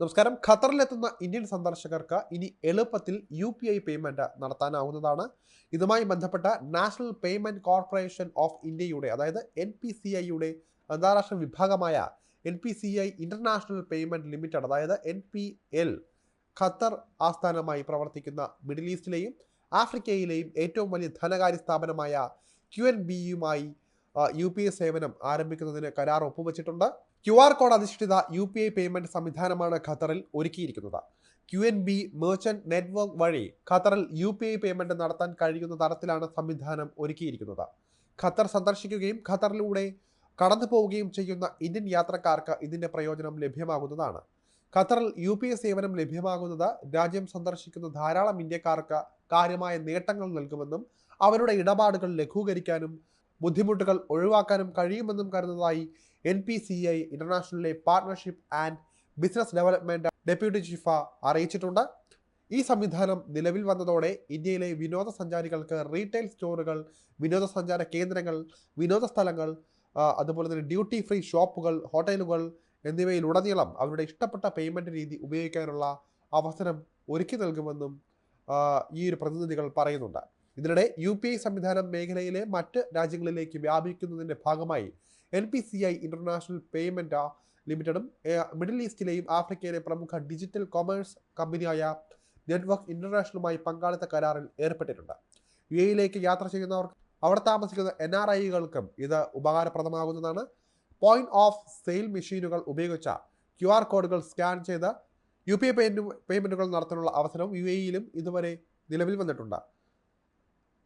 നമസ്കാരം. ഖത്തറിലെത്തുന്ന ഇന്ത്യൻ സന്ദർശകർക്ക് ഇനി എളുപ്പത്തിൽ യു പി ഐ പേയ്മെന്റ് നടത്താനാവുന്നതാണ്. ഇതുമായി ബന്ധപ്പെട്ട നാഷണൽ പേയ്മെന്റ് കോർപ്പറേഷൻ ഓഫ് ഇന്ത്യയുടെ അതായത് എൻ പി സി ഐയുടെ അന്താരാഷ്ട്ര വിഭാഗമായ N P C I International Payment Limited അതായത് എൻ പി എൽ ഖത്തർ ആസ്ഥാനമായി പ്രവർത്തിക്കുന്ന മിഡിൽ ഈസ്റ്റിലെയും ആഫ്രിക്കയിലെയും ഏറ്റവും വലിയ ധനകാര്യ സ്ഥാപനമായ ക്യു എൻ ബിയുമായി യു പി ഐ സേവനം ആരംഭിക്കുന്നതിന് കരാർ ഒപ്പുവച്ചിട്ടുണ്ട്. ക്യു ആർ കോഡ് അധിഷ്ഠിത യു പി ഐ പേയ്മെന്റ് സംവിധാനമാണ് ഖത്തറിൽ ഒരുക്കിയിരിക്കുന്നത്. Q N B merchant network വഴി ഖത്തറിൽ യു പി ഐ പേയ്മെന്റ് നടത്താൻ കഴിയുന്ന തരത്തിലാണ് സംവിധാനം ഒരുക്കിയിരിക്കുന്നത്. ഖത്തർ സന്ദർശിക്കുകയും ഖത്തറിലൂടെ കടന്നു പോവുകയും ചെയ്യുന്ന ഇന്ത്യൻ യാത്രക്കാർക്ക് ഇതിന്റെ പ്രയോജനം ലഭ്യമാകുന്നതാണ്. ഖത്തറിൽ യു പി ഐ സേവനം ലഭ്യമാകുന്നത് രാജ്യം സന്ദർശിക്കുന്ന ധാരാളം ഇന്ത്യക്കാർക്ക് കാര്യമായ നേട്ടങ്ങൾ നൽകുമെന്നും അവരുടെ ഇടപാടുകൾ ലഘൂകരിക്കാനും ബുദ്ധിമുട്ടുകൾ ഒഴിവാക്കാനും കഴിയുമെന്നും കരുതുന്നതായി N P C I ഇന്റർനാഷണലിലെ partnership and business development deputy chief അറിയിച്ചിട്ടുണ്ട്. ഈ സംവിധാനം നിലവിൽ വന്നതോടെ ഇന്ത്യയിലെ വിനോദസഞ്ചാരികൾക്ക് റീറ്റെയിൽ സ്റ്റോറുകൾ വിനോദസഞ്ചാര കേന്ദ്രങ്ങൾ വിനോദ സ്ഥലങ്ങൾ അതുപോലെ തന്നെ ഡ്യൂട്ടി ഫ്രീ ഷോപ്പുകൾ ഹോട്ടലുകൾ എന്നിവയിലുടനീളം അവരുടെ ഇഷ്ടപ്പെട്ട പേയ്മെന്റ് രീതി ഉപയോഗിക്കാനുള്ള അവസരം ഒരുക്കി നൽകുമെന്നും ഈ ഒരു പ്രതിനിധികൾ പറയുന്നുണ്ട്. ഇതിനിടെ യു സംവിധാനം മേഖലയിലെ മറ്റ് രാജ്യങ്ങളിലേക്ക് വ്യാപിക്കുന്നതിന്റെ ഭാഗമായി N P C I International Payment ലിമിറ്റഡും middle ഈസ്റ്റിലെയും ആഫ്രിക്കയിലെ പ്രമുഖ ഡിജിറ്റൽ കൊമേഴ്സ് കമ്പനിയായ നെറ്റ്വർക്ക് ഇന്റർനാഷണലുമായി പങ്കാളിത്ത കരാറിൽ ഏർപ്പെട്ടിട്ടുണ്ട്. യു എയിലേക്ക് യാത്ര ചെയ്യുന്നവർക്ക് അവിടെ താമസിക്കുന്ന എൻ ആർ ഐകൾക്കും ഇത് ഉപകാരപ്രദമാകുന്നതാണ്. പോയിന്റ് ഓഫ് സെയിൽ മെഷീനുകൾ ഉപയോഗിച്ച ക്യു ആർ കോഡുകൾ സ്കാൻ ചെയ്ത് യു പി ഐ പേയ്മെന്റുകൾ നടത്താനുള്ള അവസരം യു എയിലും ഇതുവരെ നിലവിൽ വന്നിട്ടുണ്ട്.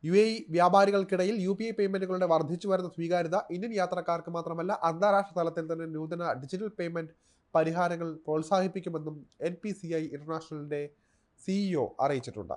യു എ ഇ വ്യാപാരികൾക്കിടയിൽ യു പി ഐ പേയ്മെന്റുകളുടെ വർദ്ധിച്ചു വരുന്ന സ്വീകാര്യത ഇന്ത്യൻ യാത്രക്കാർക്ക് മാത്രമല്ല അന്താരാഷ്ട്ര തലത്തിൽ തന്നെ നൂതന ഡിജിറ്റൽ പേയ്മെന്റ് പരിഹാരങ്ങൾ പ്രോത്സാഹിപ്പിക്കുമെന്നും എൻ പി സി ഐ ഇന്റർനാഷണലിന്റെ സിഇഒ അറിയിച്ചിട്ടുണ്ട്.